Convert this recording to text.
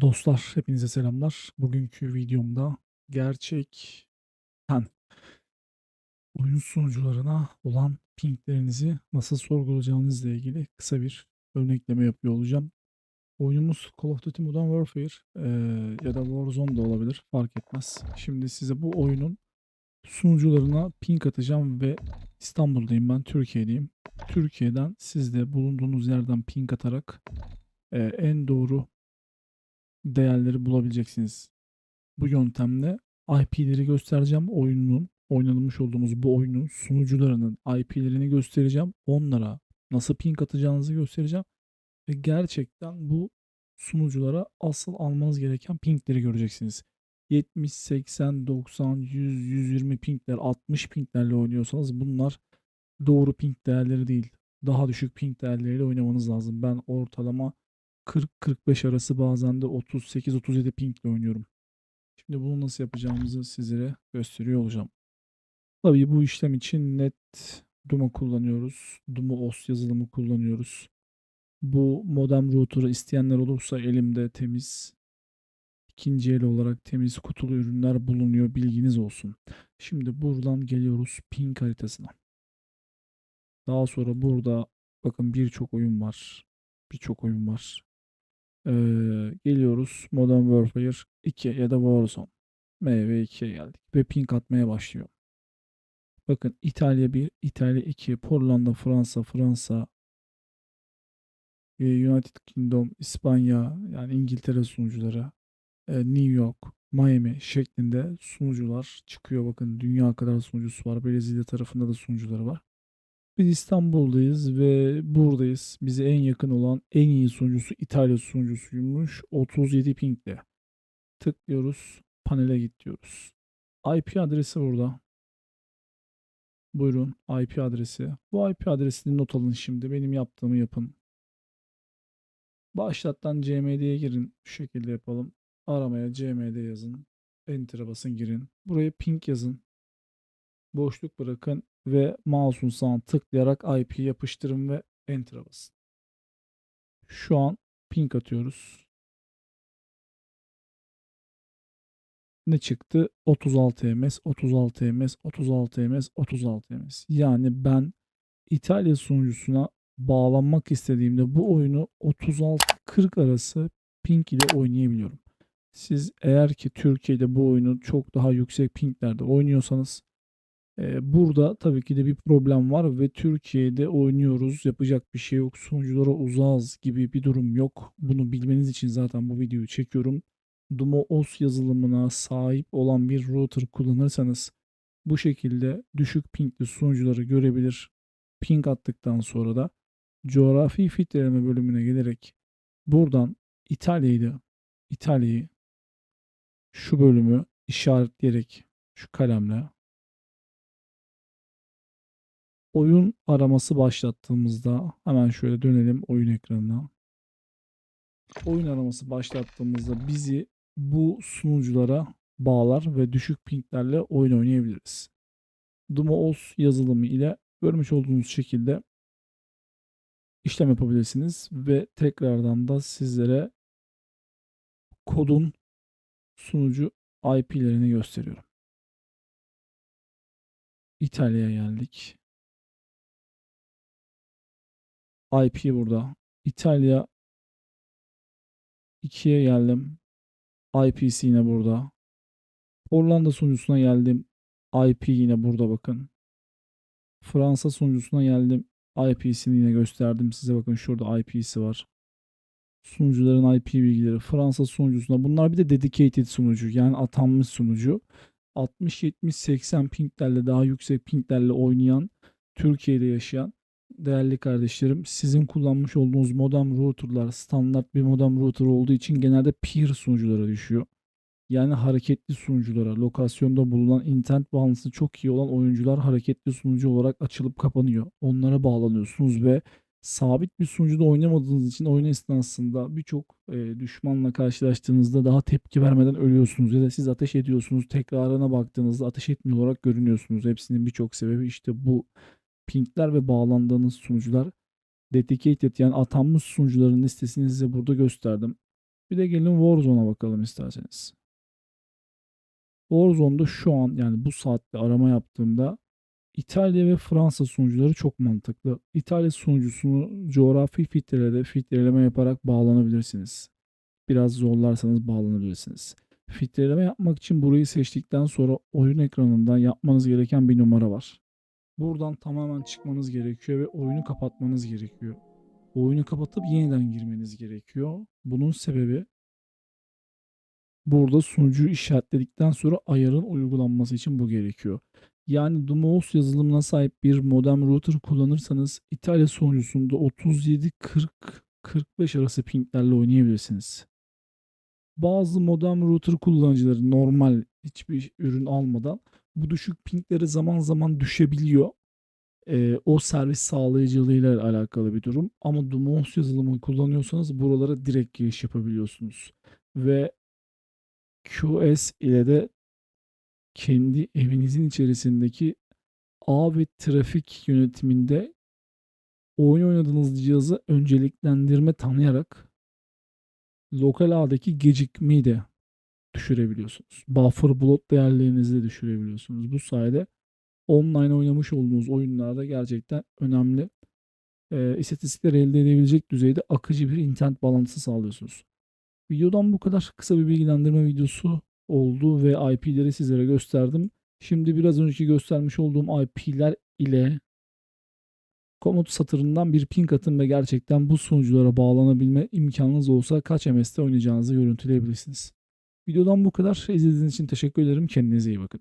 Dostlar, hepinize selamlar. Bugünkü videomda gerçekten oyun sunucularına olan pinglerinizi nasıl sorgulayacağınızla ilgili kısa bir örnekleme yapıyor olacağım. Oyunumuz Call of Duty Modern Warfare eee, ya da Warzone da olabilir fark etmez. Şimdi size bu oyunun sunucularına ping atacağım ve İstanbul'dayım ben, Türkiye'deyim. Türkiye'den siz de bulunduğunuz yerden ping atarak eee, en doğru değerleri bulabileceksiniz. Bu yöntemle IP'leri göstereceğim. Oyunun, oynanmış olduğumuz bu oyunun sunucularının IP'lerini göstereceğim. Onlara nasıl ping atacağınızı göstereceğim. Ve gerçekten bu sunuculara asıl almanız gereken pingleri göreceksiniz. 70, 80, 90, 100, 120 pingler, 60 pinglerle oynuyorsanız bunlar doğru ping değerleri değil. Daha düşük ping değerleriyle oynamanız lazım. Ben ortalama 40-45 arası bazen de 38-37 pingle oynuyorum. Şimdi bunu nasıl yapacağımızı sizlere gösteriyor olacağım. Tabii bu işlem için net Duma kullanıyoruz. Duma OS yazılımı kullanıyoruz. Bu modem router'ı isteyenler olursa elimde temiz ikinci el olarak temiz kutulu ürünler bulunuyor. Bilginiz olsun. Şimdi buradan geliyoruz ping haritasına. Daha sonra burada bakın birçok oyun var. Birçok oyun var. Ee, geliyoruz Modern Warfare 2 ya da Warzone. MV2'ye geldik ve ping atmaya başlıyor. Bakın İtalya 1, İtalya 2, Hollanda, Fransa, Fransa, United Kingdom, İspanya yani İngiltere sunucuları, New York, Miami şeklinde sunucular çıkıyor. Bakın dünya kadar sunucusu var. Brezilya tarafında da sunucuları var. Biz İstanbul'dayız ve buradayız. Bize en yakın olan en iyi sunucusu İtalya sunucusuymuş. 37 pingle. Tıklıyoruz. Panele git diyoruz. IP adresi burada. Buyurun IP adresi. Bu IP adresini not alın şimdi. Benim yaptığımı yapın. Başlattan CMD'ye girin. Şu şekilde yapalım. Aramaya CMD yazın. Enter'a basın girin. Buraya ping yazın. Boşluk bırakın ve mouse'un sağına tıklayarak IP yapıştırın ve Enter'a basın. Şu an ping atıyoruz. Ne çıktı? 36 ms, 36 ms, 36 ms, 36 ms. Yani ben İtalya sunucusuna bağlanmak istediğimde bu oyunu 36-40 arası ping ile oynayabiliyorum. Siz eğer ki Türkiye'de bu oyunu çok daha yüksek pinglerde oynuyorsanız burada tabii ki de bir problem var ve Türkiye'de oynuyoruz. Yapacak bir şey yok. Sunuculara uzağız gibi bir durum yok. Bunu bilmeniz için zaten bu videoyu çekiyorum. Dumo OS yazılımına sahip olan bir router kullanırsanız bu şekilde düşük pingli sunucuları görebilir. Ping attıktan sonra da coğrafi filtreleme bölümüne gelerek buradan İtalya'yı İtalya'yı şu bölümü işaretleyerek şu kalemle oyun araması başlattığımızda hemen şöyle dönelim oyun ekranına. Oyun araması başlattığımızda bizi bu sunuculara bağlar ve düşük pinglerle oyun oynayabiliriz. DumoOS yazılımı ile görmüş olduğunuz şekilde işlem yapabilirsiniz ve tekrardan da sizlere kodun sunucu IP'lerini gösteriyorum. İtalya'ya geldik. IP burada. İtalya 2'ye geldim. IP'si yine burada. Hollanda sunucusuna geldim. IP yine burada bakın. Fransa sunucusuna geldim. IP'sini yine gösterdim size bakın şurada IP'si var. Sunucuların IP bilgileri. Fransa sunucusuna. Bunlar bir de dedicated sunucu. Yani atanmış sunucu. 60, 70, 80 pinglerle daha yüksek pinglerle oynayan Türkiye'de yaşayan değerli kardeşlerim sizin kullanmış olduğunuz modem routerlar standart bir modem router olduğu için genelde peer sunuculara düşüyor. Yani hareketli sunuculara, lokasyonda bulunan internet bağlantısı çok iyi olan oyuncular hareketli sunucu olarak açılıp kapanıyor. Onlara bağlanıyorsunuz ve sabit bir sunucuda oynamadığınız için oyun esnasında birçok e, düşmanla karşılaştığınızda daha tepki vermeden ölüyorsunuz ya da siz ateş ediyorsunuz tekrarına baktığınızda ateş etmiyor olarak görünüyorsunuz. Hepsinin birçok sebebi işte bu pingler ve bağlandığınız sunucular dedicated yani atanmış sunucuların listesini size burada gösterdim. Bir de gelin Warzone'a bakalım isterseniz. Warzone'da şu an yani bu saatte arama yaptığımda İtalya ve Fransa sunucuları çok mantıklı. İtalya sunucusunu coğrafi filtrelerde filtreleme yaparak bağlanabilirsiniz. Biraz zorlarsanız bağlanabilirsiniz. Filtreleme yapmak için burayı seçtikten sonra oyun ekranından yapmanız gereken bir numara var. Buradan tamamen çıkmanız gerekiyor ve oyunu kapatmanız gerekiyor. Oyunu kapatıp yeniden girmeniz gerekiyor. Bunun sebebi burada sunucuyu işaretledikten sonra ayarın uygulanması için bu gerekiyor. Yani Dumos yazılımına sahip bir modem router kullanırsanız İtalya sunucusunda 37-40-45 arası pinglerle oynayabilirsiniz. Bazı modem router kullanıcıları normal hiçbir ürün almadan bu düşük pinglere zaman zaman düşebiliyor. Ee, o servis sağlayıcılığıyla alakalı bir durum. Ama Dumos yazılımı kullanıyorsanız buralara direkt giriş yapabiliyorsunuz. Ve QS ile de kendi evinizin içerisindeki ağ ve trafik yönetiminde oyun oynadığınız cihazı önceliklendirme tanıyarak lokal ağdaki gecikmeyi de düşürebiliyorsunuz. Buffer bloat değerlerinizi de düşürebiliyorsunuz. Bu sayede online oynamış olduğunuz oyunlarda gerçekten önemli e, istatistikler elde edebilecek düzeyde akıcı bir internet bağlantısı sağlıyorsunuz. Videodan bu kadar kısa bir bilgilendirme videosu oldu ve IP'leri sizlere gösterdim. Şimdi biraz önceki göstermiş olduğum IP'ler ile komut satırından bir ping atın ve gerçekten bu sunuculara bağlanabilme imkanınız olsa kaç MS'te oynayacağınızı görüntüleyebilirsiniz. Videodan bu kadar. İzlediğiniz için teşekkür ederim. Kendinize iyi bakın.